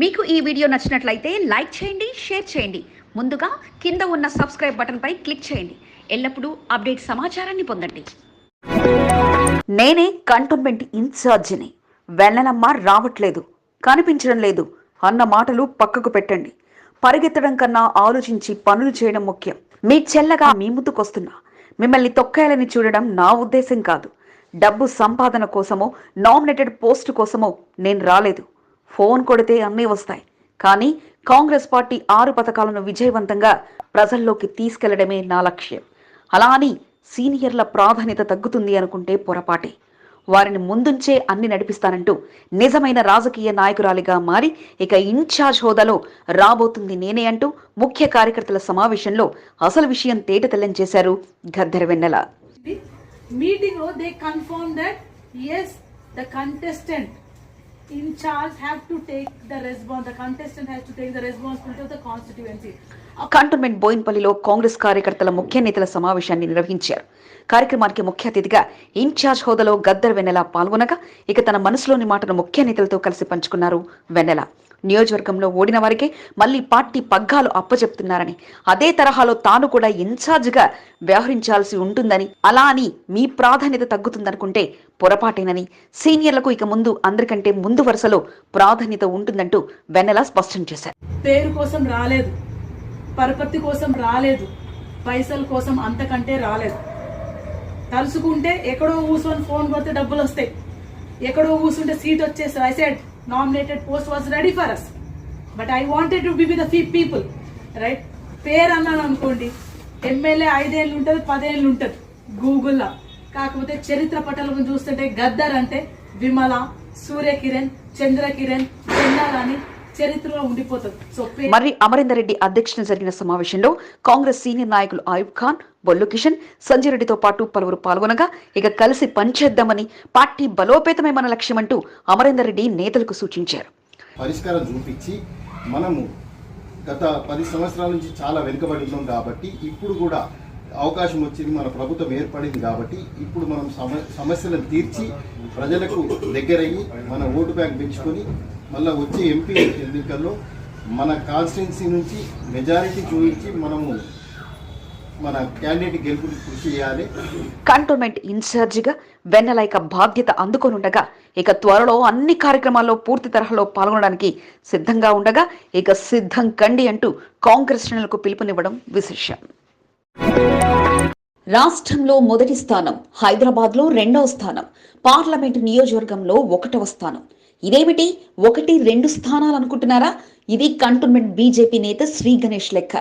మీకు ఈ వీడియో నచ్చినట్లయితే లైక్ చేయండి షేర్ చేయండి. ముందుగా కింద ఉన్న సబ్స్క్రైబ్ బటన్పై క్లిక్ చేయండి. ఎల్లప్పుడూ అప్డేట్ సమాచారాన్ని పొందండి. నేనే కంటోన్మెంట్ ఇన్ఛార్జిని. వెళ్ళనమ్మ రావట్లేదు. కనిపించడం లేదు. అన్న మాటలు పక్కకు పెట్టండి. పరిగెత్తడం కన్నా ఆలోచించి పనులు చేయడం ముఖ్యం. మీ చెల్లగా మీ ముందుకొస్తున్నా. మిమ్మల్ని తొక్కేయాలని చూడడం నా ఉద్దేశం కాదు. డబ్బు సంపాదన కోసమో నామినేటెడ్ పోస్ట్ కోసమో నేను రాలేదు. ఫోన్ కొడితే అన్నీ వస్తాయి. కానీ కాంగ్రెస్ పార్టీ ఆరు పథకాలను విజయవంతంగా ప్రజల్లోకి తీసుకెళ్ళడమే నా లక్ష్యం. అలా అని సీనియర్ల ప్రాధాన్యత తగ్గుతుంది అనుకుంటే పొరపాటే. వారిని ముందుంచే అన్ని నడిపిస్తానంటూ నిజమైన రాజకీయ నాయకురాలిగా మారి ఇక ఇన్ఛార్జ్ హోదాలో రాబోతుంది నేనే అంటూ ముఖ్య కార్యకర్తల సమావేశంలో అసలు విషయం తేట తెల్లం చేశారు Gaddar Vennela. Meeting oh they confirm that yes the in charge have to take the response the contestant has to take the responsibility of the constituency. Cantonment బోయిన్పల్లిలో Congress కార్యకర్తల ముఖ్య నేతల సమావేశాన్ని నిర్వహించారు. కార్యక్రమానికి ముఖ్య అతిథిగా ఇన్ఛార్జ్ హోదాలో గద్దర్ వెన్నెల పాల్గొనగా ఇక తన మనసులోని మాటను ముఖ్య నేతలతో కలిసి పంచుకున్నారు వెన్నెల. నియోజకవర్గంలో ఓడిన వారికే మళ్ళీ పార్టీ పగ్గాలు అప్పచెప్తున్నారని. అదే తరహాలో తాను కూడా ఇన్ఛార్జిగా వ్యవహరించాల్సి ఉంటుందని అలా అని మీ ప్రాధాన్యత తగ్గుతుందనుకుంటే పొరపాటేనని. సీనియర్లకు ఇక ముందు అందరికంటే ముందు వరుసలో ప్రాధాన్యత ఉంటుందంటూ వెన్నెల స్పష్టం చేశారు. పేరు కోసం రాలేదు. పరపతి కోసం రాలేదు. పైసల కోసం అంతకంటే రాలేదు. తలుసుకుంటే ఎక్కడో కూర్చొని ఫోన్ కొడితే డబ్బులు వస్తాయి ఎక్కడో కూర్చుంటే సీట్ వచ్చేసి I nominated post was ready for us but I wanted to be with the fee people right పేరు అన్నాను అనుకోండి. ఎమ్మెల్యే ఐదేళ్ళు ఉంటుంది పదేళ్ళు ఉంటుంది. గూగుల్లో కాకపోతే చరిత్ర పటలను చూస్తుంటే గద్దర్ అంటే విమల సూర్యకిరణ్ చంద్రకిరణ్ చెన్నారాణి అని చరిత్రలో ఉండిపోతుంది సో మరి అమరేందర్ రెడ్డి అధ్యక్షతన జరిగిన సమావేశంలో కాంగ్రెస్ సీనియర్ నాయకులు ఆయుబ్ ఖాన్ బొల్లు కిషన్ సంజయ్ రెడ్డితో పాటు పలువురు పాల్గొనగా ఇక కలిసి పనిచేద్దామని పార్టీ బలోపేతమే మన లక్ష్యమంటూ అమరేందర్ రెడ్డి నేతలకు సూచించారు. పరిష్కారం చూపించి మనము గత పది సంవత్సరాల నుంచి చాలా వెనుకబడి ఉన్నాం కాబట్టి ఇప్పుడు కూడా అవకాశం వచ్చింది మన ప్రభుత్వం ఏర్పడింది కాబట్టి ఇప్పుడు మనం సమ సమస్యలను తీర్చి ప్రజలకు దగ్గరయ్యి మన ఓటు బ్యాంక్ పెంచుకొని మళ్ళీ వచ్చే ఎంపీ ఎన్నికల్లో మన కాన్స్టిట్యున్సీ నుంచి మెజారిటీ చూపించి మనము మన క్యాండిడేట్ గెలుపు కృషి చేయాలి. కంటోన్మెంట్ ఇన్ఛార్జిగా వెన్నెల బాధ్యత అందుకొనుండగా ఇక త్వరలో అన్ని కార్యక్రమాల్లో పూర్తి తరహాలో పాల్గొనడానికి సిద్ధంగా ఉండగా ఇక సిద్ధం కండి అంటూ కాంగ్రెస్ శ్రేణులకు పిలుపునివ్వడం విశేషం. రాష్ట్రంలో మొదటి స్థానం హైదరాబాద్లో రెండవ స్థానం పార్లమెంటు నియోజకవర్గంలో ఒకటవ స్థానం. ఇదేమిటి? ఒకటి రెండు స్థానాలు అనుకుంటున్నారా? ఇది కంటోన్మెంట్ బీజేపీ నేత శ్రీ గణేష్ లెక్క.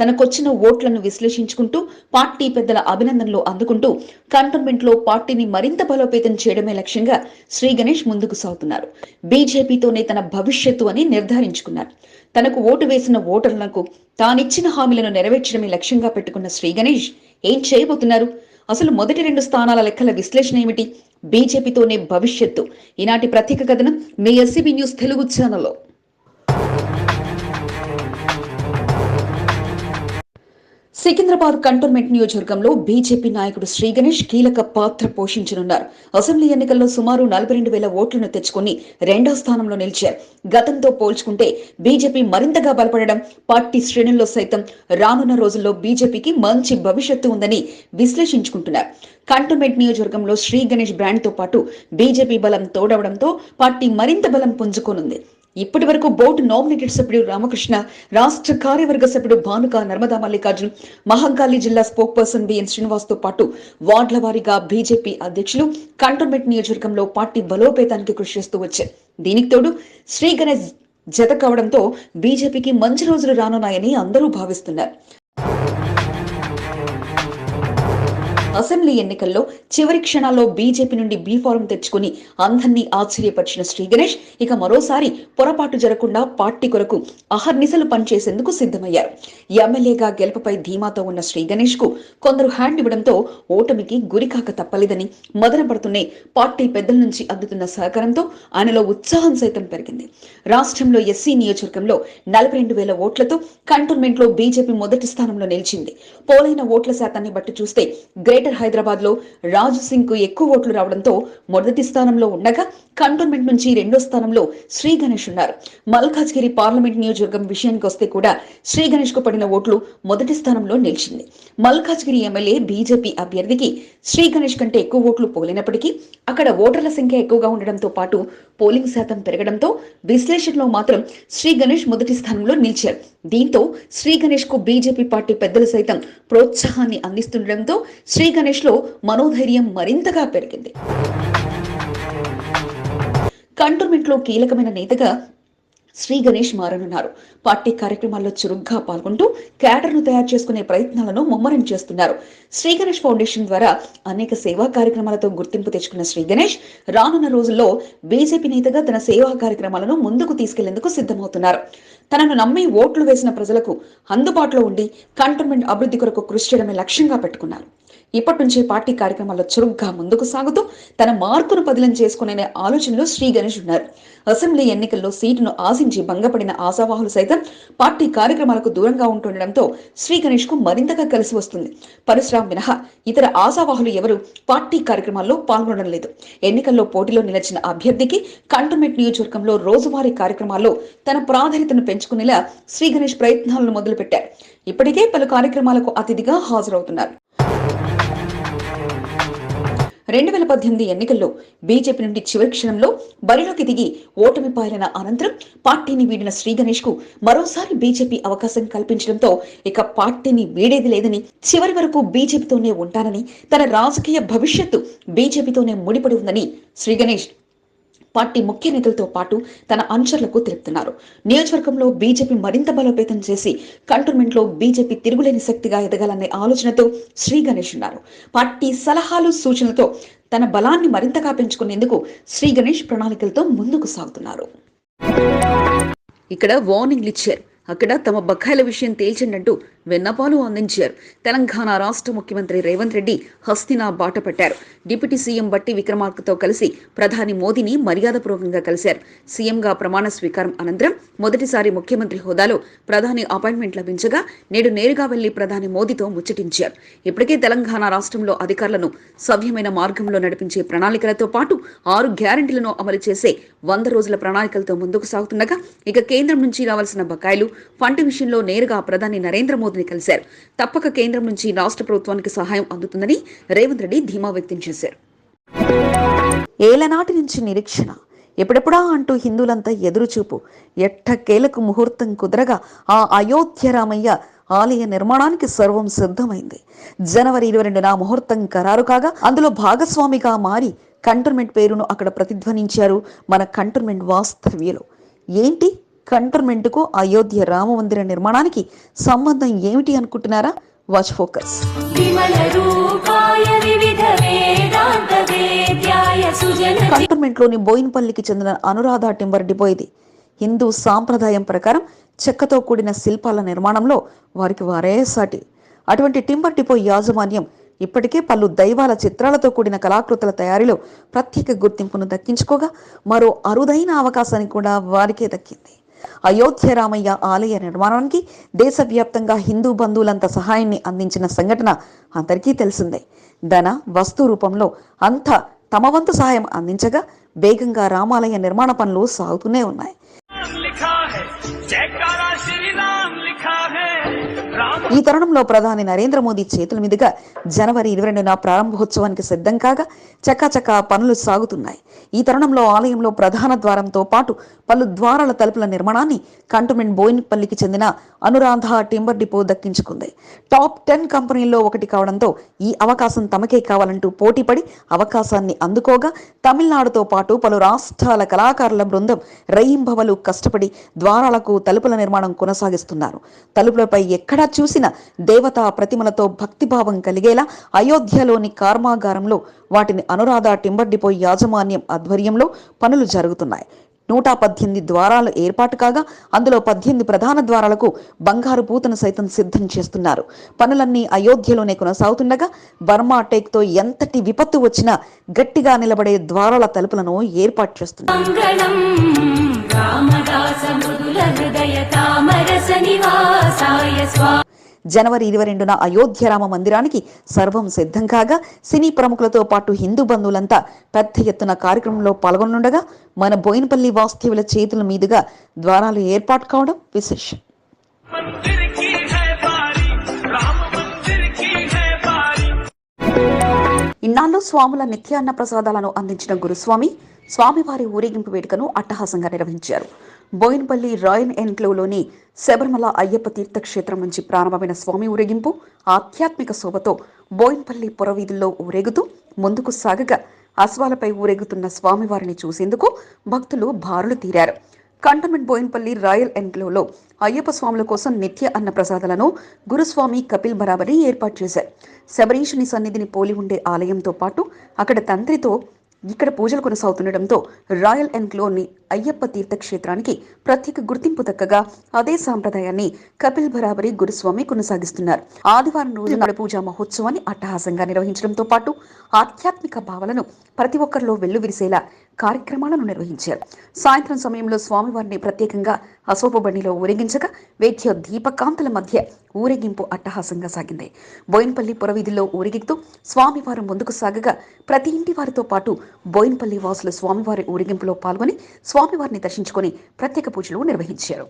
తనకొచ్చిన ఓట్లను విశ్లేషించుకుంటూ పార్టీ పెద్దల అభినందనలు అందుకుంటూ కంటోన్మెంట్లో పార్టీని మరింత బలోపేతం చేయడమే లక్ష్యంగా శ్రీ గణేష్ ముందుకు సాగుతున్నారు. బీజేపీతోనే తన భవిష్యత్తు అని నిర్ధారించుకున్నారు. తనకు ఓటు వేసిన ఓటర్లకు తానిచ్చిన హామీలను నెరవేర్చడమే లక్ష్యంగా పెట్టుకున్న శ్రీ గణేష్ ఏం చేయబోతున్నారు? అసలు మొదటి రెండు స్థానాల లెక్కల విశ్లేషణ ఏమిటి? బీజేపీతోనే భవిష్యత్తు. ఈనాటి ప్రత్యేక కథనం మీ ఎస్సీబీ న్యూస్ తెలుగు ఛానల్లో. సికింద్రాబాద్ కంటోన్మెంట్ నియోజకవర్గంలో బీజేపీ నాయకుడు శ్రీ గణేష్ కీలక పాత్ర పోషించనున్నారు. అసెంబ్లీ ఎన్నికల్లో సుమారు నలభై రెండు వేల ఓట్లను తెచ్చుకుని రెండో స్థానంలో నిలిచారు. గతంతో పోల్చుకుంటే బీజేపీ మరింతగా బలపడడం పార్టీ శ్రేణుల్లో సైతం రానున్న రోజుల్లో బీజేపీకి మంచి భవిష్యత్తు ఉందని విశ్లేషించుకుంటున్నారు. కంటోన్మెంట్ నియోజకవర్గంలో శ్రీ గణేష్ పాటు బీజేపీ బలం తోడవడంతో పార్టీ మరింత బలం పుంజుకోనుంది. ఇప్పటి వరకు బోర్డు నామినేటెడ్ సభ్యుడు రామకృష్ణ రాష్ట్ర కార్యవర్గ సభ్యుడు భానుక నర్మదా మల్లికార్జున్ మహంకాళి జిల్లా స్పోక్ పర్సన్ బిఎన్ శ్రీనివాస్తో పాటు వార్డుల వారీగా బీజేపీ అధ్యక్షులు కంటోన్మెంట్ నియోజకవర్గంలో పార్టీ బలోపేతానికి కృషి చేస్తూ వచ్చారు. దీనికి తోడు శ్రీ గణేష్ జత కావడంతో బీజేపీకి మంచి రోజులు రానున్నాయని అందరూ భావిస్తున్నారు. అసెంబ్లీ ఎన్నికల్లో చివరి క్షణాల్లో బీజేపీ నుండి బీ ఫారం తెచ్చుకుని అందరినీ ఆశ్చర్యపరిచిన శ్రీ గణేష్ ఇక మరోసారి పొరపాటు జరగకుండా పార్టీ కొరకు అహర్నిశలు పనిచేసేందుకు సిద్ధమయ్యారు. ఎమ్మెల్యేగా గెలుపుపై ధీమాతో ఉన్న శ్రీ గణేష్కు కొందరు హ్యాండ్ ఇవ్వడంతో ఓటమికి గురికాక తప్పలేదని మదనపడుతూనే పార్టీ పెద్దల నుంచి అందుతున్న సహకారంతో ఆయనలో ఉత్సాహం సైతం పెరిగింది. రాష్ట్రంలో ఎస్సీ నియోజకవర్గంలో నలభై రెండు వేల ఓట్లతో కంటోన్మెంట్లో బీజేపీ మొదటి స్థానంలో నిలిచింది. పోలైన ఓట్ల శాతాన్ని బట్టి చూస్తే గ్రేటర్ గ్రేటర్ హైదరాబాద్లో రాజు సింగ్కు ఎక్కువ ఓట్లు రావడంతో మొదటి స్థానంలో ఉండగా కంటోన్మెంట్ నుంచి రెండో స్థానంలో శ్రీ గణేష్ ఉన్నారు. మల్కాజ్గిరి పార్లమెంట్ నియోజకవర్గం విషయానికి వస్తే కూడా శ్రీ గణేష్కు పడిన ఓట్లు మొదటి స్థానంలో నిలిచింది. మల్కాజ్గిరి ఎమ్మెల్యే బీజేపీ అభ్యర్థికి శ్రీ గణేష్ కంటే ఎక్కువ ఓట్లు పోలినప్పటికీ అక్కడ ఓటర్ల సంఖ్య ఎక్కువగా ఉండడంతో పాటు పోలింగ్ శాతం పెరగడంతో విశ్లేషణలో మాత్రం శ్రీ గణేష్ మొదటి స్థానంలో నిలిచారు. దీంతో శ్రీ గణేష్కు బీజేపీ పార్టీ పెద్దలు సైతం ప్రోత్సాహాన్ని అందిస్తుండటంతో శ్రీ గణేష్లో మనోధైర్యం మరింతగా పెరిగింది. కంటోన్మెంట్లో కీలకమైన నేతగా శ్రీ గణేష్ మారనున్నారు. పార్టీ కార్యక్రమాల్లో చురుగ్గా పాల్గొంటూ క్యాడర్ను తయారు చేసుకునే ప్రయత్నాలను ముమ్మరం చేస్తున్నారు. శ్రీ గణేష్ ఫౌండేషన్ ద్వారా అనేక సేవా కార్యక్రమాలతో గుర్తింపు తెచ్చుకున్న శ్రీ గణేష్ రానున్న రోజుల్లో బీజేపీ నేతగా తన సేవా కార్యక్రమాలను ముందుకు తీసుకెళ్ళేందుకు సిద్ధమవుతున్నారు. తనను నమ్మి ఓట్లు వేసిన ప్రజలకు అందుబాటులో ఉండి కంటోన్మెంట్ అభివృద్ధి కొరకు కృషి చేయడమే లక్ష్యంగా పెట్టుకున్నారు. ఇప్పటి నుంచే పార్టీ కార్యక్రమాల్లో చురుగ్గా ముందుకు సాగుతూ తన మార్కును పదిలం చేసుకునే ఆలోచనలో శ్రీ గణేష్ ఉన్నారు. అసెంబ్లీ ఎన్నికల్లో సీటును ఆశించి భంగపడిన ఆశావాహులు సైతం పార్టీ కార్యక్రమాలకు దూరంగా ఉంటుండటంతో శ్రీ గణేష్కు మరింతగా కలిసి వస్తుంది. పరశురామ్ మినహా ఇతర ఆశావాహులు ఎవరు పార్టీ కార్యక్రమాల్లో పాల్గొనడం లేదు. ఎన్నికల్లో పోటీలో నిలిచిన అభ్యర్థికి కంటోన్మెంట్ నియోజకవర్గంలో రోజువారీ కార్యక్రమాల్లో తన ప్రాధాన్యతను పెంచుకునేలా శ్రీ గణేష్ ప్రయత్నాలను మొదలుపెట్టారు. ఇప్పటికే పలు కార్యక్రమాలకు అతిథిగా హాజరవుతున్నారు. రెండు వేల పద్దెనిమిది ఎన్నికల్లో బీజేపీ నుండి చివరి క్షణంలో బరిలోకి దిగి ఓటమి పాలన అనంతరం పార్టీని వీడిన శ్రీ గణేష్కు మరోసారి బీజేపీ అవకాశం కల్పించడంతో ఇక పార్టీని వీడేది లేదని చివరి వరకు బీజేపీతోనే ఉంటానని తన రాజకీయ భవిష్యత్తు బీజేపీతోనే ముడిపడి ఉందని శ్రీ గణేష్ పార్టీ ముఖ్య నేతలతో పాటు తన అనుచరులకు తెలుపుతున్నారు. నియోజకవర్గంలో బీజేపీ మరింత బలోపేతం చేసి కంటోన్మెంట్లో బీజేపీ తిరుగులేని శక్తిగా ఎదగాలనే ఆలోచనతో శ్రీ గణేష్ ఉన్నారు. పార్టీ సలహాలు సూచనలతో తన బలాన్ని మరింతగా పెంచుకునేందుకు శ్రీ గణేష్ ప్రణాళికలతో ముందుకు సాగుతున్నారు. ఇక్కడ వార్నింగ్లు ఇచ్చారు. అక్కడ తమ బకాయిల విషయం తేల్చండంటూ వెన్నపాలు అందించారు. తెలంగాణ రాష్ట్ర ముఖ్యమంత్రి రేవంత్ రెడ్డి హస్తినా బాట పట్టారు. డిప్యూటీ సీఎం బట్టి విక్రమార్కతో కలిసి ప్రధాని మోదీని మర్యాదపూర్వకంగా కలిశారు. సీఎంగా ప్రమాణ స్వీకారం అనంతరం మొదటిసారి ముఖ్యమంత్రి హోదాలో ప్రధాని అపాయింట్మెంట్ లభించగా నేడు నేరుగా వెళ్ళి ప్రధాని మోదీతో ముచ్చటించారు. ఇప్పటికే తెలంగాణ రాష్ట్రంలో అధికారులను సవ్యమైన మార్గంలో నడిపించే ప్రణాళికలతో పాటు ఆరు గ్యారంటీలను అమలు చేసే వంద రోజుల ప్రణాళికలతో ముందుకు సాగుతుండగా ఇక కేంద్రం నుంచి రావాల్సిన బకాయిలు ఫండ్ విషయంలో నేరుగా ప్రధాని నరేంద్ర మోదీ మంత్రిని కలిశారు తప్పక కేంద్రం నుంచి రాష్ట్ర ప్రభుత్వానికి సహాయం అందుతుందని రేవంత్ రెడ్డి ధీమా వ్యక్తం చేశారు. ఏలనాటి నుంచి నిరీక్షణ. ఎప్పుడెప్పుడా అంటూ హిందువులంతా ఎదురుచూపు. ఎట్టకేలకు ముహూర్తం కుదరగా ఆ అయోధ్య రామయ్య ఆలయ నిర్మాణానికి సర్వం సిద్ధమైంది. జనవరి ఇరవై రెండున ముహూర్తం ఖరారు కాగా అందులో భాగస్వామిగా మారి కంటోన్మెంట్ పేరును అక్కడ ప్రతిధ్వనించారు మన కంటోన్మెంట్ వాస్తవ్యులు. ఏంటి? కంటోన్మెంట్కు అయోధ్య రామ మందిర నిర్మాణానికి సంబంధం ఏమిటి అనుకుంటున్నారా? వాచ్ ఫోకస్ కంటోన్మెంట్లోని బోయిన్పల్లికి చెందిన అనురాధ టింబర్ డిపో ఇది హిందూ సాంప్రదాయం ప్రకారం చెక్కతో కూడిన శిల్పాల నిర్మాణంలో వారికి వారే సాటి. అటువంటి టింబర్ డిపో యాజమాన్యం ఇప్పటికే పలు దైవాల చిత్రాలతో కూడిన కళాకృతుల తయారీలో ప్రత్యేక గుర్తింపును దక్కించుకోగా మరో అరుదైన అవకాశాన్ని కూడా వారికే దక్కింది. అయోధ్య రామయ్య ఆలయ నిర్మాణానికి దేశవ్యాప్తంగా హిందూ బంధువులంత సహాయాన్ని అందించిన సంఘటన అందరికీ తెలిసిందే. ధన వస్తు రూపంలో అంతా తమ వంతు సహాయం అందించగా వేగంగా రామాలయ నిర్మాణ పనులు సాగుతూనే ఉన్నాయి. ఈ తరుణంలో ప్రధాని నరేంద్ర మోదీ చేతుల మీదుగా జనవరి ఇరవై రెండున ప్రారంభోత్సవానికి సిద్ధం కాగా చకాచకా పనులు సాగుతున్నాయి. ఈ తరుణంలో ఆలయంలో ప్రధాన ద్వారంతో పాటు పలు ద్వారాల తలుపుల నిర్మాణాన్ని కంటోన్మెంట్ బోయిన్పల్లికి చెందిన అనురాధ టింబర్ డిపో దక్కించుకుంది. టాప్ టెన్ కంపెనీల్లో ఒకటి కావడంతో ఈ అవకాశం తమకే కావాలంటూ పోటీపడి అవకాశాన్ని అందుకోగా తమిళనాడుతో పాటు పలు రాష్ట్రాల కళాకారుల బృందం రైంబవలు కష్టపడి ద్వారాలకు తలుపుల నిర్మాణం కొనసాగిస్తున్నారు. తలుపులపై ఎక్కడా చూసిన దేవతా ప్రతిమలతో భక్తిభావం కలిగేలా అయోధ్యలోని కార్మాగారంలో వాటిని అనురాధ టింబర్ డిపో యాజమాన్యం ఆధ్వర్యంలో పనులు జరుగుతున్నాయి. నూట పద్దెనిమిది ద్వారాలు ఏర్పాటు కాగా అందులో పద్దెనిమిది ప్రధాన ద్వారాలకు బంగారు పూతను సైతం సిద్ధం చేస్తున్నారు. పనులన్నీ అయోధ్యలోనే కొనసాగుతుండగా బర్మా టేక్తో ఎంతటి విపత్తు వచ్చినా గట్టిగా నిలబడే ద్వారాల తలుపులను ఏర్పాటు చేస్తున్నారు. జనవరి ఇరవై రెండున అయోధ్య రామ మందిరానికి సర్వం సిద్ధం కాగా సినీ ప్రముఖులతో పాటు హిందూ బంధువులంతా పెద్ద ఎత్తున కార్యక్రమంలో పాల్గొనుండగా మన బోయినపల్లి వాస్తవుల చేతుల మీదుగా ద్వారాలు ఏర్పాటు కావడం విశేషం. ఇన్నాళ్ళు స్వాముల నిత్యాన్న ప్రసాదాలను అందించిన గురుస్వామి స్వామివారి ఊరేగింపు వేడుకను అట్టహాసంగా నిర్వహించారు. బోయినపల్లి రాయల్ ఎన్క్లోవ్లోని శబరిమల అయ్యప్ప తీర్థక్షేత్రం నుంచి ప్రారంభమైన స్వామి ఊరేగింపు ఆధ్యాత్మిక శోభతో బోయిన్పల్లి పురవీధుల్లో ఊరేగుతూ ముందుకు సాగగా అశ్వాలపై ఊరేగుతున్న స్వామివారిని చూసేందుకు భక్తులు బారులు తీరారు. కంటోన్మెంట్ బోయిన్పల్లి రాయల్ ఎన్క్లోవ్లో అయ్యప్ప స్వాముల కోసం నిత్య అన్న ప్రసాదాలను గురుస్వామి కపిల్ బరాబరి ఏర్పాటు చేశారు. శబరీషుని సన్నిధిని పోలి ఉండే ఆలయంతో పాటు అక్కడ తండ్రితో ఇక్కడ పూజలు కొనసాగుతుండటంతో రాయల్ ఎన్క్లోని అయ్యప్ప తీర్థక్షేత్రానికి ప్రత్యేక గుర్తింపు దక్కగా అదే సాంప్రదాయాన్ని కపిల్ బరాబరి గురుస్వామి కొనసాగిస్తున్నారు. ఆదివారం రోజు పూజా మహోత్సవాన్ని అట్టహాసంగా నిర్వహించడంతో పాటు ఆధ్యాత్మిక భావనను ప్రతి ఒక్కరిలో వెల్లువిరిసేలా కార్యక్రమాలను నిర్వహించారు. సాయంత్రం సమయంలో స్వామివారిని ప్రత్యేకంగా అశోక బండిలో ఊరేగించగా వేద్య దీపకాంతుల మధ్య ఊరేగింపు అట్టహాసంగా సాగింది. బోయిన్పల్లి పురవీధిలో ఊరేగిస్తూ స్వామివారు ముందుకు సాగగా ప్రతి ఇంటి వారితో పాటు బోయిన్పల్లి వాసులు స్వామివారి ఊరేగింపులో పాల్గొని స్వామివారిని దర్శించుకొని ప్రత్యేక పూజలు నిర్వహించారు.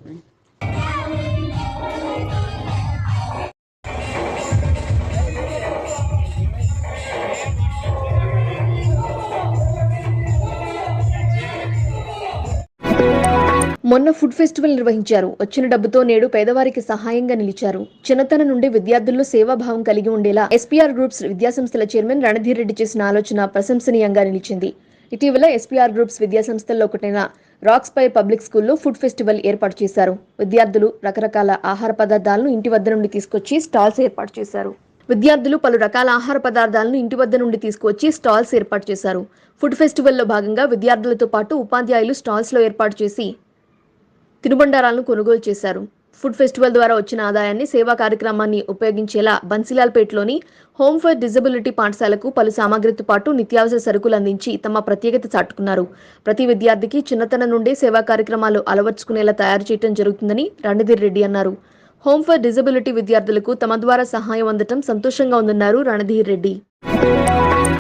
మొన్న ఫుడ్ ఫెస్టివల్ నిర్వహించారు. వచ్చిన డబ్బుతో నేడు పేదవారికి సహాయంగా నిలిచారు. చిన్నతనం నుండి విద్యార్థుల్లో సేవాభావం కలిగి ఉండేలా ఎస్పీఆర్ గ్రూప్స్ విద్యాసంస్థల చైర్మన్ రణధీర్ రెడ్డి చేసిన ఆలోచన ప్రశంసనీయంగా నిలిచింది. ఇటీవల ఎస్పీఆర్ గ్రూప్స్ విద్యాసంస్థల్లో ఒకటైన రాక్స్ పై పబ్లిక్ స్కూల్లో ఫుడ్ ఫెస్టివల్ ఏర్పాటు చేశారు. విద్యార్థులు రకరకాల ఆహార పదార్థాలను ఇంటి వద్ద నుండి తీసుకొచ్చి స్టాల్స్ ఏర్పాటు చేశారు. విద్యార్థులు పలు రకాల ఆహార పదార్థాలను ఇంటి వద్ద నుండి తీసుకువచ్చి స్టాల్స్ ఏర్పాటు చేశారు. ఫుడ్ ఫెస్టివల్లో భాగంగా విద్యార్థులతో పాటు ఉపాధ్యాయులు స్టాల్స్లో ఏర్పాటు చేసి తినుబండారాలను కొనుగోలు చేశారు. ఫుడ్ ఫెస్టివల్ ద్వారా వచ్చిన ఆదాయాన్ని సేవా కార్యక్రమాన్ని ఉపయోగించేలా బన్సిలాల్పేటలోని హోమ్ ఫర్ డిజబిలిటీ పాఠశాలకు పలు సామాగ్రితో పాటు నిత్యావసర సరుకులు అందించి తమ ప్రత్యేకత చాటుకున్నారు. ప్రతి విద్యార్థికి చిన్నతనం నుండే సేవా కార్యక్రమాలు అలవర్చుకునేలా తయారు చేయడం జరుగుతుందని రణధీర్ రెడ్డి అన్నారు. హోమ్ ఫర్ డిజబిలిటీ విద్యార్థులకు తమ ద్వారా సహాయం అందటం సంతోషంగా ఉందన్నారు రణధీర్ రెడ్డి.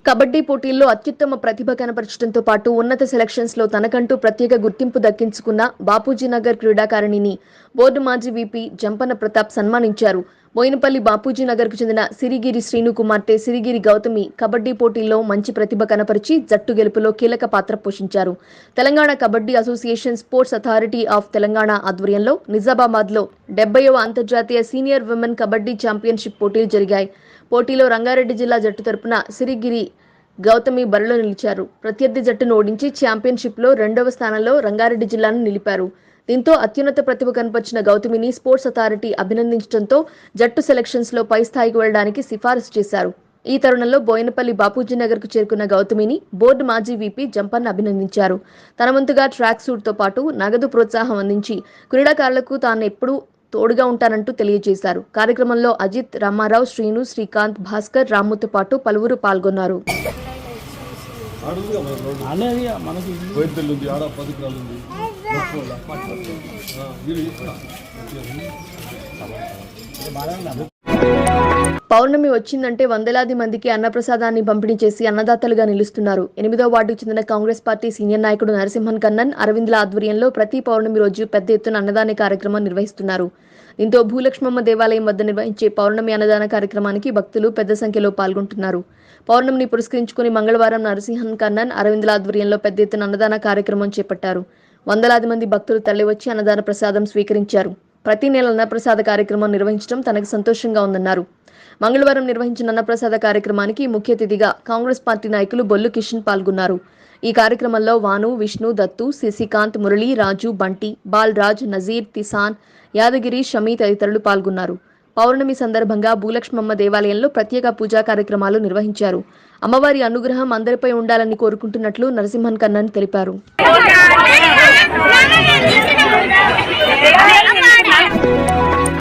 కబడ్డీ పోటీల్లో అత్యుత్తమ ప్రతిభ కనపరచడంతో పాటు ఉన్నత సెలక్షన్స్లో తనకంటూ ప్రత్యేక గుర్తింపు దక్కించుకున్న బాపూజీ నగర్ క్రీడాకారిణిని బోర్డు మాజీ వీపీ జంపన ప్రతాప్ సన్మానించారు. బోయినపల్లి బాపూజీ నగర్కు చెందిన సిరిగిరి శ్రీను కుమార్తె సిరిగిరి గౌతమి కబడ్డీ పోటీల్లో మంచి ప్రతిభ కనపరిచి జట్టు గెలుపులో కీలక పాత్ర పోషించారు. Telangana kabaddi association sports authority of Telangana ఆధ్వర్యంలో నిజామాబాద్లో డెబ్బైవ అంతర్జాతీయ సీనియర్ విమెన్ కబడ్డీ ఛాంపియన్షిప్ పోటీలు జరిగాయి. పోటీలో రంగారెడ్డి జిల్లా జట్టు తరపున సిరిగిరి గౌతమి బరిలో నిలిచారు. ప్రత్యర్థి జట్టును ఓడించి ఛాంపియన్షిప్లో రెండవ స్థానంలో రంగారెడ్డి జిల్లాను నిలిపారు. దీంతో అత్యున్నత ప్రతిభ కనపరిచిన గౌతమిని స్పోర్ట్స్ అథారిటీ అభినందించడంతో జట్టు సెలక్షన్స్లో పై స్థాయికి వెళ్ళడానికి సిఫారసు చేశారు. ఈ తరుణంలో బోయినపల్లి బాపూజీ నగర్కు చేరుకున్న గౌతమిని బోర్డు మాజీ వీపీ జంపన్ అభినందించారు. తన వంతుగా ట్రాక్ సూట్తో పాటు నగదు ప్రోత్సాహం అందించి క్రీడాకారులకు తాను ఎప్పుడూ తోడుగా ఉంటానంటూ తెలియజేశారు. కార్యక్రమంలో అజిత్ రామారావు శ్రీను శ్రీకాంత్ భాస్కర్ రామ్ముతో పాటు పలువురు పాల్గొన్నారు. పౌర్ణమి వచ్చిందంటే వందలాది మందికి అన్నప్రసాదాన్ని పంపిణీ చేసి అన్నదాతలుగా నిలుస్తున్నారు. ఎనిమిదో వార్డుకు చెందిన కాంగ్రెస్ పార్టీ సీనియర్ నాయకుడు నరసింహన్ కన్నన్ అరవింద్ల ఆధ్వర్యంలో ప్రతి పౌర్ణమి రోజు పెద్ద ఎత్తున అన్నదాన కార్యక్రమం నిర్వహిస్తున్నారు. దీంతో భూలక్ష్మమ్మ దేవాలయం వద్ద నిర్వహించే పౌర్ణమి అన్నదాన కార్యక్రమానికి భక్తులు పెద్ద సంఖ్యలో పాల్గొంటున్నారు. పౌర్ణమిని పురస్కరించుకుని మంగళవారం నరసింహన్ కన్నన్ అరవింద్ల ఆధ్వర్యంలో పెద్ద ఎత్తున అన్నదాన కార్యక్రమం చేపట్టారు. వందలాది మంది భక్తులు తరలివచ్చి అన్నదాన ప్రసాదం స్వీకరించారు. ప్రతి నెల అన్నప్రసాద కార్యక్రమం నిర్వహించడం తనకు సంతోషంగా ఉందన్నారు. మంగళవారం నిర్వహించిన అన్నప్రసాద కార్యక్రమానికి ముఖ్య అతిథిగా కాంగ్రెస్ పార్టీ నాయకులు బొల్లు కిషన్ పాల్గొన్నారు. ఈ కార్యక్రమంలో వాను విష్ణు దత్తు శశికాంత్ మురళి రాజు బంటి బాల్రాజ్ నజీర్ తిసాన్ యాదగిరి షమీ తదితరులు పాల్గొన్నారు. పౌర్ణమి సందర్భంగా భూలక్ష్మమ్మ దేవాలయంలో ప్రత్యేక పూజా కార్యక్రమాలు నిర్వహించారు. అమ్మవారి అనుగ్రహం అందరిపై ఉండాలని కోరుకుంటున్నట్లు నరసింహన్ కన్నన్ తెలిపారు.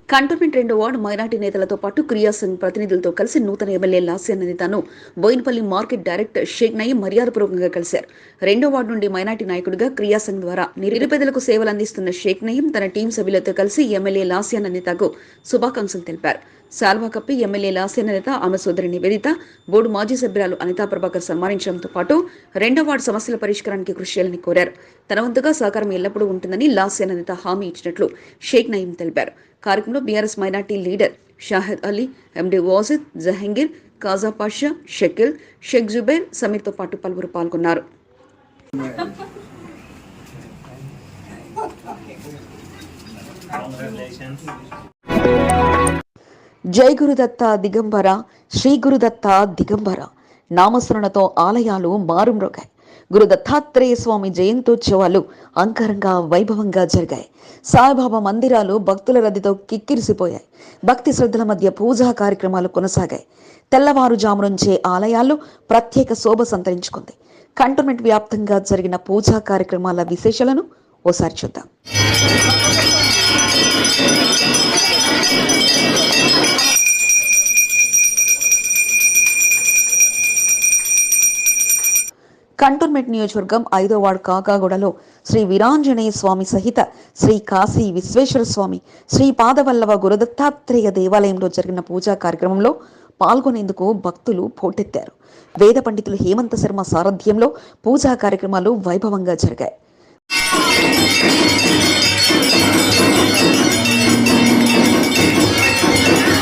కంటోన్మెంట్ రెండో వార్డు మైనార్టీ నేతలతో పాటు క్రియాసంఘ్ ప్రతినిధులతో కలిసి నూతన ఎమ్మెల్యే లాస్య నందితను బోయినపల్లి మార్కెట్ డైరెక్టర్ షేక్ నయీం మర్యాదపూర్వకంగా కలిశారు. రెండో వార్డు నుండి మైనార్టీ నాయకుడిగా క్రియా సంఘ్ ద్వారా నిరుపేదలకు సేవలు అందిస్తున్న షేక్ నయీం తన టీం సభ్యులతో కలిసి ఎమ్మెల్యే లాస్య నందితకు శుభాకాంక్షలు తెలిపారు. శాల్వా కప్పి ఎమ్మెల్యే లాసేన నేత ఆమె సోదరి నివేదిత బోర్డు మాజీ సభ్యురాలు అనితా ప్రభాకర్ సన్మానించడంతో పాటు రెండో వార్డు సమస్యల పరిష్కారానికి కృషి చేయాలని కోరారు. తన వంతుగా సహకారం ఎల్లప్పుడూ ఉంటుందని లాసేన నేత హామీ ఇచ్చినట్లు షేక్ నయీం తెలిపారు. కార్యక్రమంలో BRS minority leader Shahid Ali MD Wajid Jahangir Khaja Pasha Shakeel Sheikh Zubair సమీర్తో పాటు పలువురు పాల్గొన్నారు. జై గురుదత్త దిగంబర శ్రీ గురుదత్త దిగంబర. నామస్మరణతో ఆలయాలు మారుమ్రోగాయి. గురు దత్తాత్రేయ స్వామి జయంతోత్సవాలు అంకరంగా వైభవంగా జరిగాయి. సాయిబాబా మందిరాలు భక్తుల రద్దీతో కిక్కిరిసిపోయాయి. భక్తి శ్రద్ధల మధ్య పూజా కార్యక్రమాలు కొనసాగాయి. తెల్లవారుజాము నుంచే ఆలయాల్లో ప్రత్యేక శోభ సంతరించుకుంది. కంటోన్మెంట్ వ్యాప్తంగా జరిగిన పూజా కార్యక్రమాల విశేషాలను ఓసారి చూద్దాం. కంటోన్మెంట్ నియోజకవర్గం ఐదో వార్డు కాకాగూడలో శ్రీ వీరాంజనేయ స్వామి సహిత శ్రీ కాశీ విశ్వేశ్వర స్వామి శ్రీ పాదవల్లవ గురుదత్తాత్రేయ దేవాలయంలో జరిగిన పూజా కార్యక్రమంలో పాల్గొనేందుకు భక్తులు పోటెత్తారు. వేద పండితులు హేమంత శర్మ సారథ్యంలో పూజా కార్యక్రమాలు వైభవంగా జరిగాయి.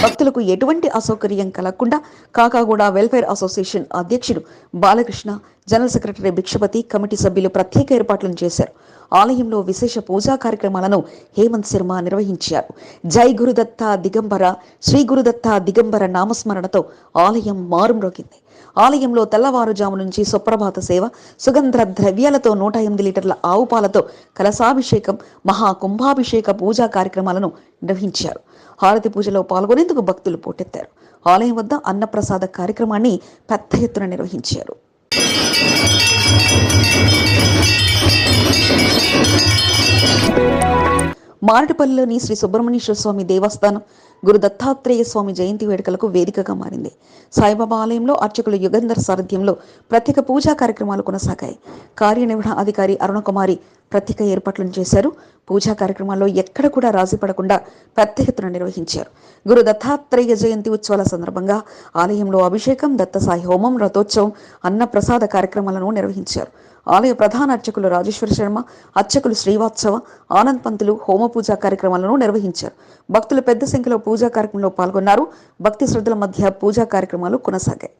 భక్తులకు ఎటువంటి అసౌకర్యం కలగకుండా కాకాగూడ వెల్ఫేర్ అసోసియేషన్ అధ్యక్షుడు Balakrishna general secretary Bhikshapathi committee సభ్యులు ప్రత్యేక ఏర్పాట్లను చేశారు. ఆలయంలో విశేష పూజా కార్యక్రమాలను హేమంత్ శర్మ నిర్వహించారు. జై గురుదత్త దిగంబర శ్రీ గురుదత్త దిగంబర నామస్మరణతో ఆలయం మారుమ్రోగింది. ఆలయంలో తెల్లవారుజాము నుంచి సుప్రభాత సేవ సుగంధ ద్రవ్యాలతో నూట ఎనిమిది లీటర్ల ఆవు పాలతో కలశాభిషేకం మహా కుంభాభిషేక పూజా కార్యక్రమాలను నిర్వహించారు. హారతి పూజలో పాల్గొనేందుకు భక్తులు పోటెత్తారు. ఆలయం వద్ద అన్నప్రసాద కార్యక్రమాన్ని పెద్ద ఎత్తున నిర్వహించారు. మారటపల్లిలోని శ్రీ సుబ్రహ్మణ్యేశ్వర స్వామి దేవస్థానం గురు దత్తాత్రేయ స్వామి జయంతి వేడుకలకు వేదికగా మారింది. సాయిబాబా ఆలయంలో అర్చకులు యుగంధర్ సారథ్యంలో ప్రత్యేక పూజా కార్యక్రమాలు కొనసాగాయి. కార్యనిర్వహణ అధికారి అరుణకుమారి ప్రత్యేక ఏర్పాట్లను చేశారు. పూజా కార్యక్రమాల్లో ఎక్కడ కూడా రాజీ పడకుండా పెద్ద ఎత్తున నిర్వహించారు. గురు దత్తాత్రేయ జయంతి ఉత్సవాల సందర్భంగా ఆలయంలో అభిషేకం దత్తసాయి హోమం రథోత్సవం అన్న ప్రసాద కార్యక్రమాలను నిర్వహించారు. ఆలయ ప్రధాన అర్చకులు రాజేశ్వర శర్మ అర్చకులు శ్రీవాత్సవ ఆనంద్ పంతులు హోమ పూజా కార్యక్రమాలను నిర్వహించారు. భక్తులు పెద్ద సంఖ్యలో పూజా కార్యక్రమంలో పాల్గొన్నారు. భక్తి శ్రద్ధల మధ్య పూజా కార్యక్రమాలు కొనసాగాయి.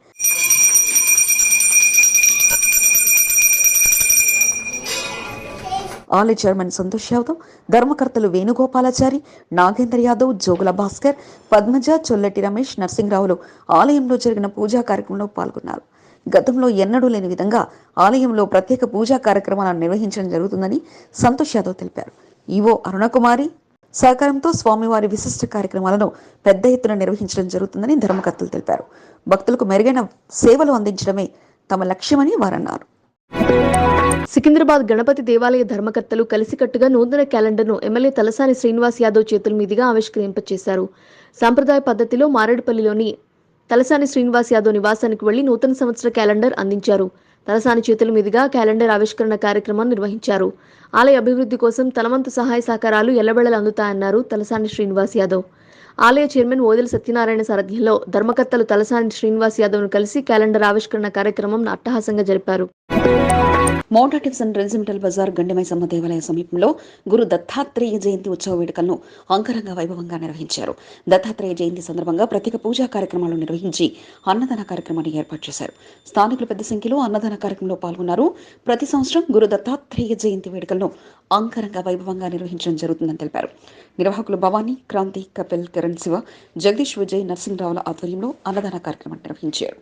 ఆలయ చైర్మన్ సంతోష్ యాదవ్ ధర్మకర్తలు వేణుగోపాలాచారి నాగేంద్ర యాదవ్ జోగుల భాస్కర్ పద్మజ చొల్లటి రమేష్ నర్సింగ్రావులు ఆలయంలో జరిగిన పూజా కార్యక్రమంలో పాల్గొన్నారు. గతంలో ఎన్నడూ లేని విధంగా ఆలయంలో ప్రత్యేక పూజా కార్యక్రమాలను నిర్వహించడం జరుగుతుందని సంతోష్ యాదవ్ తెలిపారు. ఈవో అరుణకుమారి సహకారంతో స్వామివారి విశిష్ట కార్యక్రమాలను పెద్ద ఎత్తున నిర్వహించడం జరుగుతుందని ధర్మకర్తలు తెలిపారు. భక్తులకు మెరుగైన సేవలు అందించడమే తమ లక్ష్యమని వారన్నారు. సికింద్రాబాద్ గణపతి దేవాలయ ధర్మకర్తలు కలిసికట్టుగా నూతన క్యాలెండర్ను ఎమ్మెల్యే తలసాని శ్రీనివాస్ యాదవ్ చేతుల మీదుగా ఆవిష్కరింపచేశారు. సాంప్రదాయ పద్ధతిలో మారేడుపల్లిలోని తలసాని శ్రీనివాస్ యాదవ్ నివాసానికి వెళ్ళి నూతన సంవత్సర క్యాలెండర్ అందించారు. తలసాని చేతుల మీదుగా క్యాలెండర్ ఆవిష్కరణ కార్యక్రమం నిర్వహించారు. ఆలయ అభివృద్ధి కోసం తలవంతు సహాయ సహకారాలు ఎల్లబెళ్ళలు అందుతాయన్నారు తలసాని శ్రీనివాస్ యాదవ్. ఆలయ చైర్మన్ ఓదెల సత్యనారాయణ సారథ్యంలో ధర్మకర్తలు తలసాని శ్రీనివాస్ యాదవ్ను కలిసి క్యాలెండర్ ఆవిష్కరణ కార్యక్రమం అట్టహాసంగా జరిపారు. Mount Tipson Regimental Bazaar Gandimaisamma దేవాలయ సమీపంలో గురు దత్తాత్రేయ జయంతి ఉత్సవ వేడుకలను అంగరంగ వైభవంగా నిర్వహించారు. దత్తాత్రేయ జయంతి సందర్భంగా ప్రత్యేక పూజా కార్యక్రమాలు నిర్వహించి అన్నదాన కార్యక్రమాన్ని ఏర్పాటు చేశారు. స్థానికులు పెద్ద సంఖ్యలో అన్నదాన కార్యక్రమంలో పాల్గొన్నారు. ప్రతి సంవత్సరం గురు దత్తాత్రేయ జయంతి వేడుకలను అంగరంగ వైభవంగా నిర్వహించడం జరుగుతుందని తెలిపారు. నిర్వాహకులు భవానీ క్రాంతి కపిల్ కిరణ్ శివ జగదీష్ విజయ్ నరసింహరావుల ఆధ్వర్యంలో అన్నదాన కార్యక్రమం నిర్వహించారు.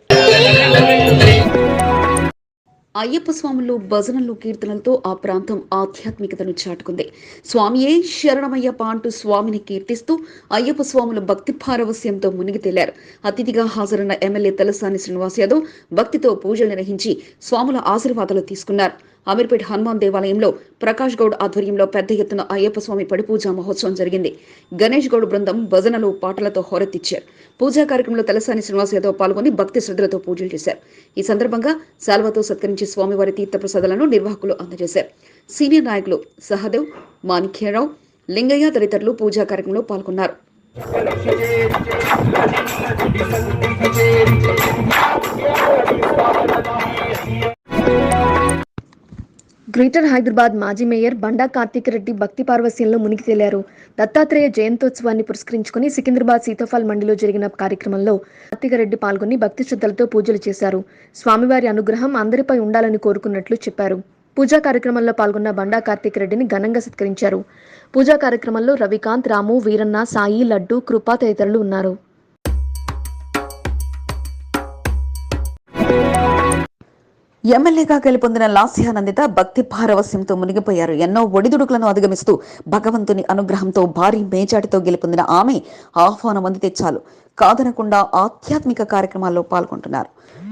అయ్యప్ప స్వాములు భజనలు కీర్తనలతో ఆ ప్రాంతం ఆధ్యాత్మికతను చాటుకుంది. స్వామియే శరణమయ్యప్ప అంటూ స్వామిని కీర్తిస్తూ అయ్యప్ప స్వాములు భక్తి పారవస్యంతో మునిగి తేలారు. అతిథిగా హాజరైన ఎమ్మెల్యే తలసాని శ్రీనివాస్ యాదవ్ భక్తితో పూజలు నిర్వహించి స్వాముల ఆశీర్వాదాలు తీసుకున్నారు. అమీర్పేట్ హనుమాన్ దేవాలయంలో ప్రకాష్ గౌడ్ ఆధ్వర్యంలో పెద్ద ఎత్తున అయ్యప్ప స్వామి పడిపూజ మహోత్సవం జరిగింది. గణేష్ గౌడ్ బృందం భజనలు పాటలతో హోరెత్తిచ్చారు. పూజా కార్యక్రమంలో తలసాని శ్రీనివాస్ యాదవ్ పాల్గొని భక్తి శ్రద్ధలతో పూజలు చేశారు. ఈ సందర్భంగా శాల్వతో సత్కరించి స్వామివారి తీర్థ ప్రసాదాలను నిర్వాహకులు అందజేశారు. సీనియర్ నాయకులు సహదేవ్ మాణిక్యరావు లింగయ్య తదితరులు పూజా కార్యక్రమంలో పాల్గొన్నారు. గ్రేటర్ హైదరాబాద్ మాజీ మేయర్ బండా కార్తీక్ రెడ్డి భక్తి పార్వశ్యంలో మునిగి తేలారు. దత్తాత్రేయ జయంతోత్సవాన్ని పురస్కరించుకుని సికింద్రాబాద్ సీతాఫల్ మండిలో జరిగిన కార్యక్రమంలో కార్తీక రెడ్డి పాల్గొని భక్తి శ్రద్ధలతో పూజలు చేశారు. స్వామివారి అనుగ్రహం అందరిపై ఉండాలని కోరుకున్నట్లు చెప్పారు. పూజా కార్యక్రమంలో పాల్గొన్న బండా కార్తీక్ రెడ్డిని ఘనంగా సత్కరించారు. పూజా కార్యక్రమంలో రవికాంత్ రాము వీరన్న సాయి లడ్డు కృపా తదితరులు ఉన్నారు. ఎమ్మెల్యేగా గెలుపొందిన లాస్యానందిత భక్తి భారవస్యంతో మునిగిపోయారు. ఎన్నో ఒడిదుడుకులను అధిగమిస్తూ భగవంతుని అనుగ్రహంతో భారీ మేజాటితో గెలుపొందిన ఆమె ఆహ్వానం అందితే చాలు. కాదనకుండా ఆధ్యాత్మిక కార్యక్రమాల్లో పాల్గొంటున్నారు.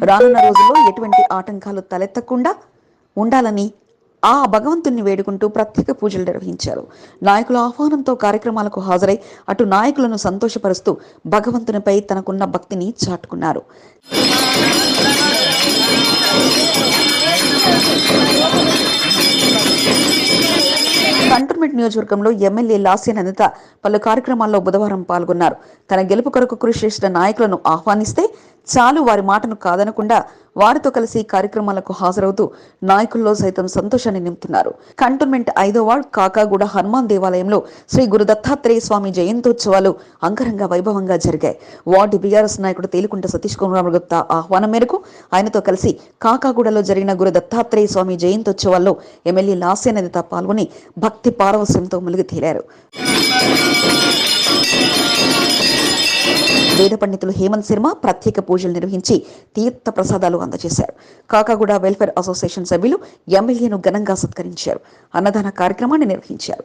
రానున్న రోజుల్లో ఎటువంటి ఆటంకాలు తలెత్తకుండా ఉండాలని ఆ భగవంతుని వేడుకుంటూ ప్రత్యేక పూజలు నిర్వహించారు. నాయకుల ఆహ్వానంతో కార్యక్రమాలకు హాజరై అటు నాయకులను సంతోషపరుస్తూ భగవంతునిపై తనకున్న భక్తిని చాటుకున్నారు. కంటోన్మెంట్ నియోజకవర్గంలో ఎమ్మెల్యే లాస్య నందిత పలు కార్యక్రమాల్లో బుధవారం పాల్గొన్నారు. తన గెలుపు కొరకు కృషి చేసిన నాయకులను ఆహ్వానిస్తే చాలు వారి మాటను కాదనకుండా వారితో కలిసి కార్యక్రమాలకు హాజరవుతూ నాయకుల్లో సైతం సంతోషాన్ని నింపుతున్నారు. కంటోన్మెంట్ ఐదో వార్డ్ కాకాగూడ హనుమాన్ దేవాలయంలో శ్రీ గురు దత్తాత్రేయ స్వామి జయంతోత్సవాలు అంగరంగ వైభవంగా జరిగాయి. వార్డు బీఆర్ఎస్ నాయకుడు తేలికుంట సతీష్ కుమార్ గుప్తా ఆహ్వానం మేరకు ఆయనతో కలిసి కాకాగూడలో జరిగిన గురు దత్తాత్రేయ స్వామి జయంతోత్సవాల్లో ఎమ్మెల్యే లాస్యనేత పాల్గొని భక్తి పారవస్యంతో మునిగి తేలారు వేద పండితులు హేమంత్ శర్మ ప్రత్యేక పూజలు నిర్వహించి తీర్థ ప్రసాదాలు అందజేశారు. కాకాగూడ వెల్ఫేర్ అసోసియేషన్ సభ్యులు ఎమ్మెల్యేను ఘనంగా సత్కరించారు. అన్నదాన కార్యక్రమాన్ని నిర్వహించారు.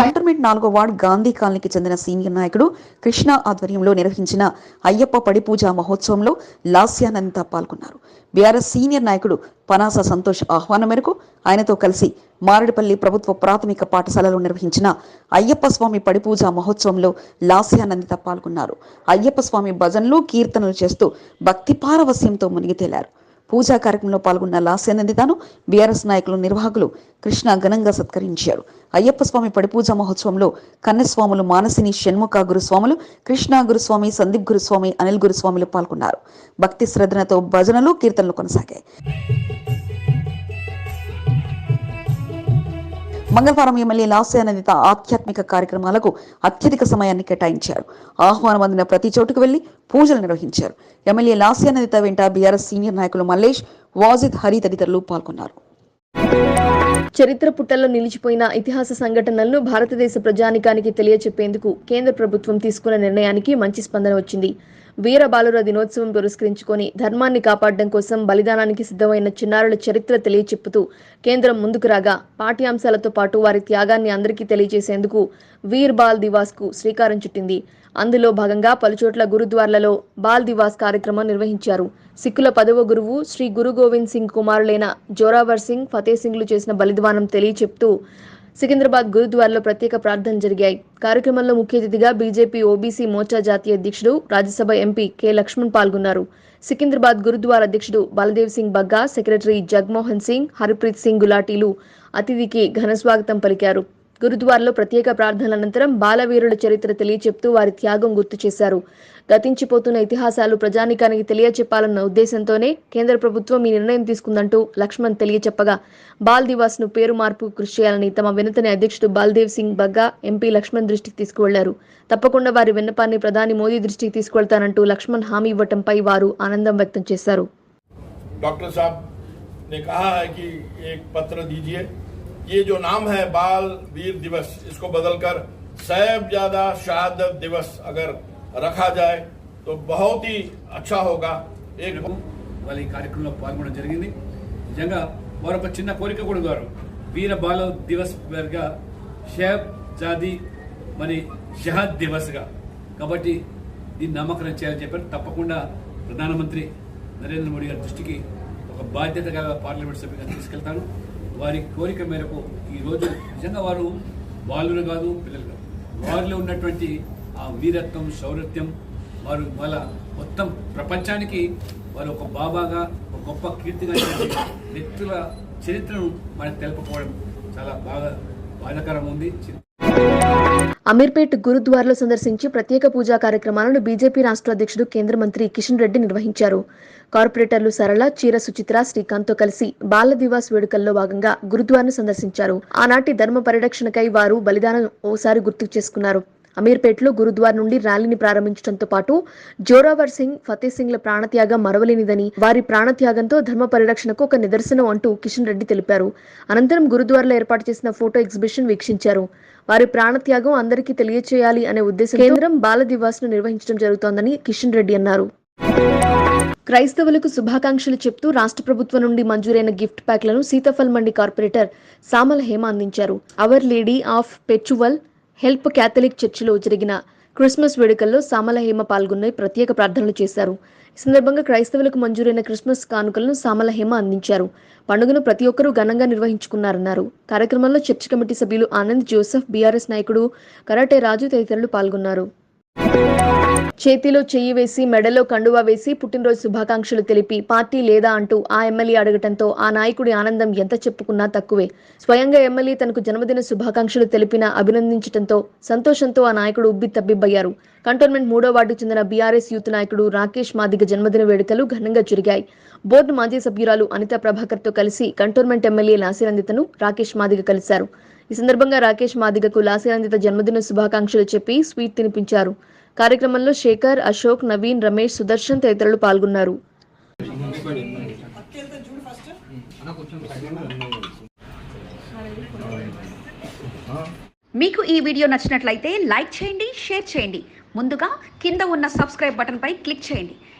కంటర్మెంట్ నాలుగో వార్డ్ గాంధీ కాలనీకి చెందిన సీనియర్ నాయకుడు కృష్ణ ఆధ్వర్యంలో నిర్వహించిన అయ్యప్ప పడి పూజ మహోత్సవంలో లాస్యానంద పాల్గొన్నారు. బీఆర్ఎస్ సీనియర్ నాయకుడు పనాస సంతోష్ ఆహ్వానం మేరకు ఆయనతో కలిసి మారడిపల్లి ప్రభుత్వ ప్రాథమిక పాఠశాలలో నిర్వహించిన అయ్యప్ప స్వామి పడిపూజ మహోత్సవంలో లాస్యానందిత పాల్గొన్నారు. అయ్యప్ప స్వామి భజనలు కీర్తనలు చేస్తూ భక్తి పారవస్యంతో మునిగి తేలారు. పూజా కార్యక్రమంలో పాల్గొన్న లాస్యానందితను బీఆర్ఎస్ నాయకులు నిర్వాహకులు కృష్ణ ఘనంగా సత్కరించారు. అయ్యప్ప స్వామి పడిపూజ మహోత్సవంలో కన్నస్వాములు మానసిని షణ్ముఖ గురుస్వాములు కృష్ణ గురుస్వామి సందీప్ గురుస్వామి అనిల్ గురుస్వాములు పాల్గొన్నారు. భక్తి శ్రద్ధలతో భజనలు కీర్తనలు కొనసాగాయి. మంగళవారం ఎమ్మెల్యే లాస్యానందిత ఆధ్యాత్మిక కార్యక్రమాలకు అత్యధిక సమయాన్ని కేటాయించారు. ఆహ్వానం అందిన ప్రతి చోటుకు వెళ్ళి పూజలు నిర్వహించారు. ఎమ్మెల్యే లాస్యానందిత వెంట బీఆర్ఎస్ సీనియర్ నాయకులు మల్లేష్ వాజిద్ హరి తదితరులు పాల్గొన్నారు. చరిత్ర పుట్టల్లో నిలిచిపోయిన ఇతిహాస సంఘటనలను భారతదేశ ప్రజానికానికి తెలియచెప్పేందుకు కేంద్ర ప్రభుత్వం తీసుకున్న నిర్ణయానికి మంచి స్పందన వచ్చింది. వీర బాలుర దినోత్సవం పురస్కరించుకొని ధర్మాన్ని కాపాడడం కోసం బలిదానానికి సిద్ధమైన చిన్నారుల చరిత్ర తెలియచెప్పుతూ కేంద్రం ముందుకు రాగా పాఠ్యాంశాలతో పాటు వారి త్యాగాన్ని అందరికీ తెలియజేసేందుకు వీర్ బాల్ దివాస్కు శ్రీకారం చుట్టింది. అందులో భాగంగా పలుచోట్ల గురుద్వార్లలో బాల్ దివాస్ కార్యక్రమం నిర్వహించారు. సిక్కుల పదవ గురువు శ్రీ గురు గోవింద్ సింగ్ కుమారులైన జోరావర్ సింగ్ ఫతే సింగ్లు చేసిన బలిదానం తెలియచెప్తూ సికింద్రాబాద్ గురుద్వారలో ప్రత్యేక ప్రార్థనలు జరిగాయి. కార్యక్రమంలో ముఖ్య అతిథిగా బీజేపీ ఓబీసీ మోర్చా జాతీయ అధ్యక్షుడు రాజ్యసభ ఎంపీ కె. లక్ష్మణ్ పాల్గొన్నారు. సికింద్రాబాద్ గురుద్వారా అధ్యక్షుడు బలదేవ్ సింగ్ బగ్గా సెక్రటరీ జగ్మోహన్ సింగ్ హరిప్రీత్ సింగ్ గులాటీలు అతిథికి ఘన స్వాగతం పలికారు. గురుద్వారాలో ప్రత్యేక ప్రార్థనల అనంతరం బాలవీరుల చరిత్ర తెలియచెప్తూ వారి త్యాగం గుర్తు చేశారు గతించిపోతున్న ఇతిహాసాలు ప్రజానికానికి తెలియచెప్పాలన్న ఉద్దేశంతోనే కేంద్ర ప్రభుత్వం ఈ నిర్ణయం తీసుకుందంటూ లక్ష్మణ్ తెలియచెప్పగా బాల్ దివాస్ ను పేరు మార్పు కృషి చేయాలని తమ వినతని అధ్యక్షుడు బాల్దేవ్ సింగ్ బగ్గా ఎంపీ లక్ష్మణ్ దృష్టికి తీసుకువెళ్లారు తప్పకుండా వారి విన్నపాన్ని ప్రధాని మోదీ దృష్టికి తీసుకువెళ్తానంటూ లక్ష్మణ్ హామీ ఇవ్వటంపై వారు ఆనందం వ్యక్తం చేశారు डॉक्टर साहब ने कहा है कि एक पत्र दीजिए ये जो नाम है बाल वीर दिवस इसको बदलकर साहेबजादा शहादत दिवस अगर रखा जाए तो बहुत ही अच्छा होगा एक వాళ్ళ ఈ కార్యక్రమంలో పాల్గొనడం జరిగింది నిజంగా వారు ఒక చిన్న కోరిక కూడా గారు వీర బాల దివస్ గా షేబ్ జాది మరి షహాద్ దివస్ గా కాబట్టి దీన్ని నామకరణం చేయాలని చెప్పారు తప్పకుండా ప్రధానమంత్రి నరేంద్ర మోడీ గారి దృష్టికి ఒక బాధ్యత గల పార్లమెంట్ సభ్యుగా తీసుకెళ్తాను వారి కోరిక మేరకు ఈ రోజు నిజంగా వారు బాలురు కాదు పిల్లలు కాదు. వారిలో ఉన్నటువంటి ఆ వీరత్వం శౌరత్యం వారు వాళ్ళ మొత్తం ప్రపంచానికి వారు ఒక బాబాగా ఒక గొప్ప కీర్తిగా వ్యక్తుల చరిత్రను మనకు తెలుపుకోవడం చాలా బాగా బాధాకరం ఉంది. అమీర్పేట్ గురుద్వార్లో సందర్శించి ప్రత్యేక పూజా కార్యక్రమాలను బీజేపీ రాష్ట్ర అధ్యక్షుడు కేంద్ర మంత్రి కిషన్ రెడ్డి నిర్వహించారు. కార్పొరేటర్లు సరళ చీర సుచిత్ర శ్రీకాంత్తో కలిసి బాల దివాస్ వేడుకల్లో భాగంగా గురుద్వార్ను సందర్శించారు. ఆనాటి ధర్మ పరిరక్షణకై వారు బలిదానం ఓసారి గుర్తు చేసుకున్నారు. అమీర్పేట్లో గురుద్వార్ నుండి ర్యాలీని ప్రారంభించడంతో పాటు జోరావర్ సింగ్ ఫతే సింగ్ల ప్రాణత్యాగం మరవలేనిదని వారి ప్రాణత్యాగంతో ధర్మ పరిరక్షణకు ఒక నిదర్శనం అంటూ కిషన్ రెడ్డి తెలిపారు. అనంతరం గురుద్వార్లో ఏర్పాటు చేసిన ఫోటో ఎగ్జిబిషన్ వీక్షించారు. వారి ప్రాణత్యాగం అందరికీ తెలియచేయాలి అనే ఉద్దేశం కేంద్రం బాల దివాస్ను నిర్వహించడం జరుగుతోందని కిషన్ రెడ్డి అన్నారు. క్రైస్తవులకు శుభాకాంక్షలు చెప్తూ రాష్ట్ర ప్రభుత్వం నుండి మంజూరైన గిఫ్ట్ ప్యాక్లను సీతాఫల్ మండి కార్పొరేటర్ సామల హేమ అందించారు. అవర్ లేడీ ఆఫ్ పెచువల్ హెల్ప్ క్యాథలిక్ చర్చిలో జరిగిన క్రిస్మస్ వేడుకల్లో సామల హేమ పాల్గొన్న ప్రత్యేక ప్రార్థనలు చేశారు. ఈ సందర్భంగా క్రైస్తవులకు మంజూరైన క్రిస్మస్ కానుకలను సామల హేమ అందించారు. పండుగను ప్రతి ఒక్కరూ ఘనంగా నిర్వహించుకున్నారన్నారు. కార్యక్రమంలో చర్చ్ కమిటీ సభ్యులు ఆనంద్ జోసెఫ్ బీఆర్ఎస్ నాయకుడు కరాటే రాజు తదితరులు పాల్గొన్నారు. చేతిలో చెయ్యి వేసి మెడలో కండువా వేసి పుట్టినరోజు శుభాకాంక్షలు తెలిపి పార్టీ లేదా అంటూ ఆ ఎమ్మెల్యే అడగటంతో ఆ నాయకుడి ఆనందం ఎంత చెప్పుకున్నా తక్కువే. స్వయంగా ఎమ్మెల్యే తనకు జన్మదిన శుభాకాంక్షలు తెలిపిన అభినందించడంతో సంతోషంతో ఆ నాయకుడు ఉబ్బి తబ్బిబ్బయ్యారు. కంటోన్మెంట్ మూడో వార్డుకు చెందిన బీఆర్ఎస్ యూత్ నాయకుడు రాకేష్ మాదిగ జన్మదిన వేడుకలు ఘనంగా జరిగాయి. బోర్డు మాజీ సభ్యురాలు అనిత ప్రభాకర్తో కలిసి కంటోన్మెంట్ ఎమ్మెల్యే లాసిరందితను రాకేష్ మాదిగ కలిశారు. ఈ సందర్భంగా రాకేష్ మాదిగకు లాసిరందిత జన్మదిన శుభాకాంక్షలు చెప్పి స్వీట్ తినిపించారు. కార్యక్రమంలో శేఖర్ అశోక్ నవీన్ రమేష్ సుదర్శన్ తదితరులు పాల్గొన్నారు. మీకు ఈ వీడియో నచ్చినట్లయితే లైక్ చేయండి షేర్ చేయండి. ముందుగా కింద ఉన్న సబ్స్క్రైబ్ బటన్పై క్లిక్ చేయండి.